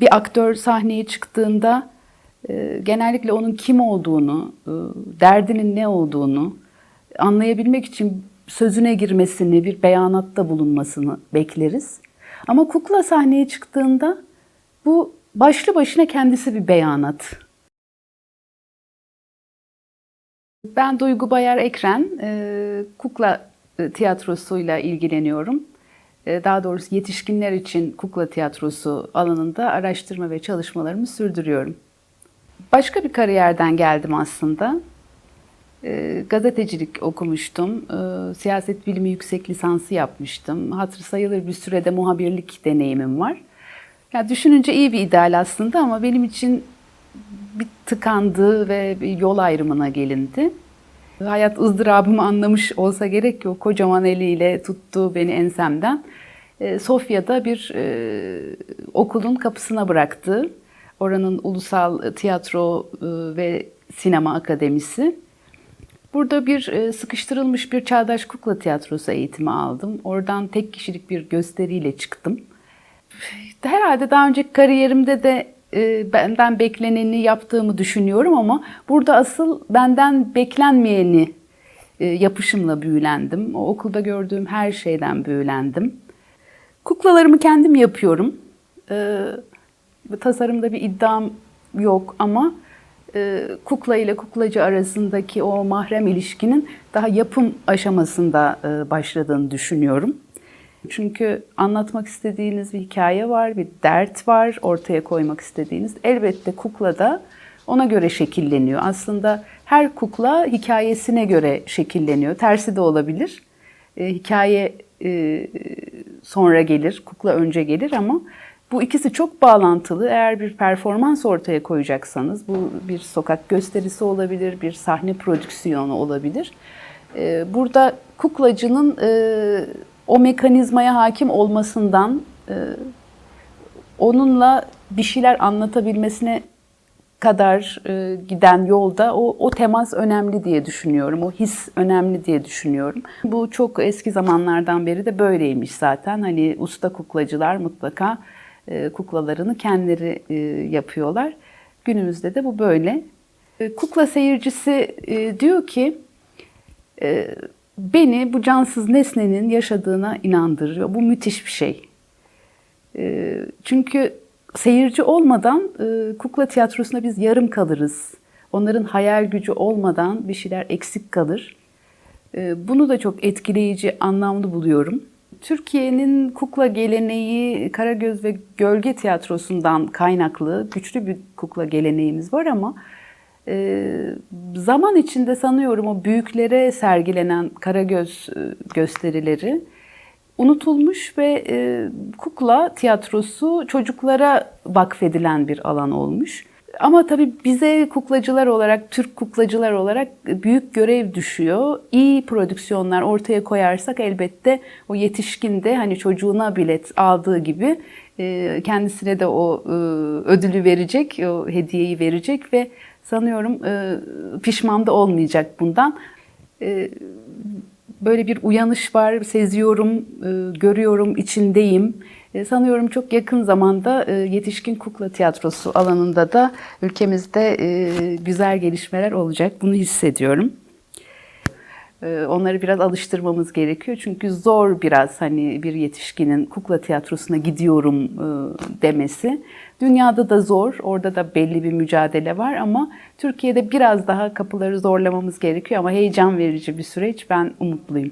Bir aktör sahneye çıktığında e, genellikle onun kim olduğunu, e, derdinin ne olduğunu anlayabilmek için sözüne girmesini, bir beyanatta bulunmasını bekleriz. Ama kukla sahneye çıktığında bu başlı başına kendisi bir beyanat. Ben Duygu Bayar Ekren, e, kukla tiyatrosuyla ilgileniyorum. E, Daha doğrusu yetişkinler için kukla tiyatrosu alanında araştırma ve çalışmalarımı sürdürüyorum. Başka bir kariyerden geldim aslında. E, gazetecilik okumuştum. E, siyaset bilimi yüksek lisansı yapmıştım. Hatırı sayılır bir sürede muhabirlik deneyimim var. Ya düşününce iyi bir ideal aslında ama benim için bir tıkandı ve bir yol ayrımına gelindi. Hayat ızdırabımı anlamış olsa gerek ki o kocaman eliyle tuttu beni ensemden. E, Sofya'da bir e, okulun kapısına bıraktı. Oranın Ulusal Tiyatro e, ve Sinema Akademisi. Burada bir e, sıkıştırılmış bir çağdaş kukla tiyatrosu eğitimi aldım. Oradan tek kişilik bir gösteriyle çıktım. Herhalde daha önceki kariyerimde de e, benden bekleneni yaptığımı düşünüyorum ama burada asıl benden beklenmeyeni e, yapışımla büyülendim. O okulda gördüğüm her şeyden büyülendim. Kuklalarımı kendim yapıyorum. E, tasarımda bir iddiam yok ama e, kukla ile kuklacı arasındaki o mahrem ilişkinin daha yapım aşamasında başladığını düşünüyorum. Çünkü anlatmak istediğiniz bir hikaye var, bir dert var, ortaya koymak istediğiniz. Elbette kukla da ona göre şekilleniyor. Aslında her kukla hikayesine göre şekilleniyor. Tersi de olabilir. E, hikaye e, sonra gelir, kukla önce gelir ama bu ikisi çok bağlantılı. Eğer bir performans ortaya koyacaksanız, bu bir sokak gösterisi olabilir, bir sahne prodüksiyonu olabilir. E, burada kuklacının e, o mekanizmaya hakim olmasından, e, onunla bir şeyler anlatabilmesine kadar e, giden yolda o, o temas önemli diye düşünüyorum. O his önemli diye düşünüyorum. Bu çok eski zamanlardan beri de böyleymiş zaten. Hani usta kuklacılar mutlaka e, kuklalarını kendileri e, yapıyorlar. Günümüzde de bu böyle. E, kukla seyircisi e, diyor ki e, beni bu cansız nesnenin yaşadığına inandırıyor. Bu müthiş bir şey. E, çünkü seyirci olmadan e, kukla tiyatrosunda biz yarım kalırız. Onların hayal gücü olmadan bir şeyler eksik kalır. E, bunu da çok etkileyici, anlamlı buluyorum. Türkiye'nin kukla geleneği Karagöz ve Gölge Tiyatrosu'ndan kaynaklı güçlü bir kukla geleneğimiz var ama zaman içinde sanıyorum o büyüklere sergilenen Karagöz e, gösterileri unutulmuş ve e, kukla tiyatrosu çocuklara vakfedilen bir alan olmuş. Ama tabii bize kuklacılar olarak, Türk kuklacılar olarak büyük görev düşüyor. İyi prodüksiyonlar ortaya koyarsak elbette o yetişkin de hani çocuğuna bilet aldığı gibi e, kendisine de o ödülü verecek, o hediyeyi verecek ve sanıyorum e, pişman da olmayacak bundan. E, böyle bir uyanış var, seziyorum, e, görüyorum, içindeyim. E, sanıyorum çok yakın zamanda e, yetişkin kukla tiyatrosu alanında da ülkemizde e, güzel gelişmeler olacak. Bunu hissediyorum. E, Onları biraz alıştırmamız gerekiyor. Çünkü zor biraz hani bir yetişkinin kukla tiyatrosuna gidiyorum e, demesi. Dünyada da zor. Orada da belli bir mücadele var ama Türkiye'de biraz daha kapıları zorlamamız gerekiyor ama heyecan verici bir süreç. Ben umutluyum.